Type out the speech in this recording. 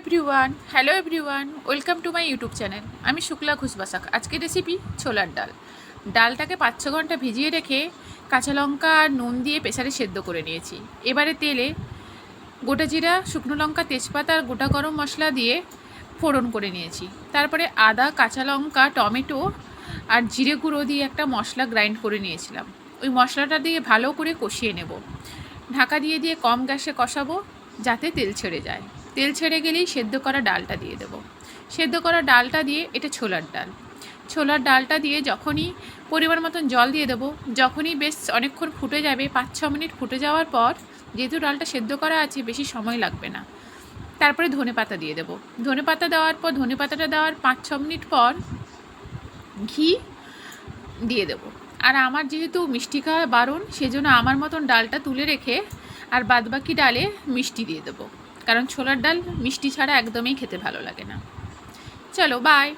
Everyone hello everyone welcome to my YouTube channel আমি শুক্লা ঘুষবাসাক। আজকের recipe ছোলার ডাল। ডালটাকে পাঁচ ছ ঘণ্টা ভিজিয়ে রেখে কাঁচা লঙ্কা আর নুন দিয়ে প্রেসারে সেদ্ধ করে নিয়েছি। এবারে তেলে গোটা জিরা, শুকনো লঙ্কা, তেজপাতা আর গোটা গরম মশলা দিয়ে ফোড়ন করে নিয়েছি। তারপরে আদা, কাঁচা লঙ্কা, টমেটো আর জিরে গুঁড়ো দিয়ে একটা মশলা গ্রাইন্ড করে নিয়েছিলাম। ওই মশলাটা দিয়ে ভালো করে কষিয়ে নেব। ঢাকা দিয়ে দিয়ে কম গ্যাসে কষাবো, যাতে তেল ছেড়ে যায়। তেল ছেড়ে গেলেই সেদ্ধ করা ডালটা দিয়ে দেবো। সেদ্ধ করা ডালটা দিয়ে, এটা ছোলার ডাল। ছোলার ডালটা দিয়ে যখনই পরিমাণ মতন জল দিয়ে দেবো, যখনই বেশ অনেকক্ষণ ফুটে যাবে পাঁচ ছ মিনিট ফুটে যাওয়ার পর যেহেতু ডালটা সেদ্ধ করা আছে, বেশি সময় লাগবে না। তারপরে ধনে পাতা দিয়ে দেবো। ধনে পাতা দেওয়ার পর, ধনে পাতাটা দেওয়ার পাঁচ ছ মিনিট পর ঘি দিয়ে দেবো। আর আমার যেহেতু মিষ্টি খাওয়া বারণ, সেজন্য আমার মতন ডালটা তুলে রেখে আর বাদবাকি ডালে মিষ্টি দিয়ে দেবো। কারণ ছোলার ডাল মিষ্টি ছাড়া একদমই খেতে ভালো লাগে না। চলো বাই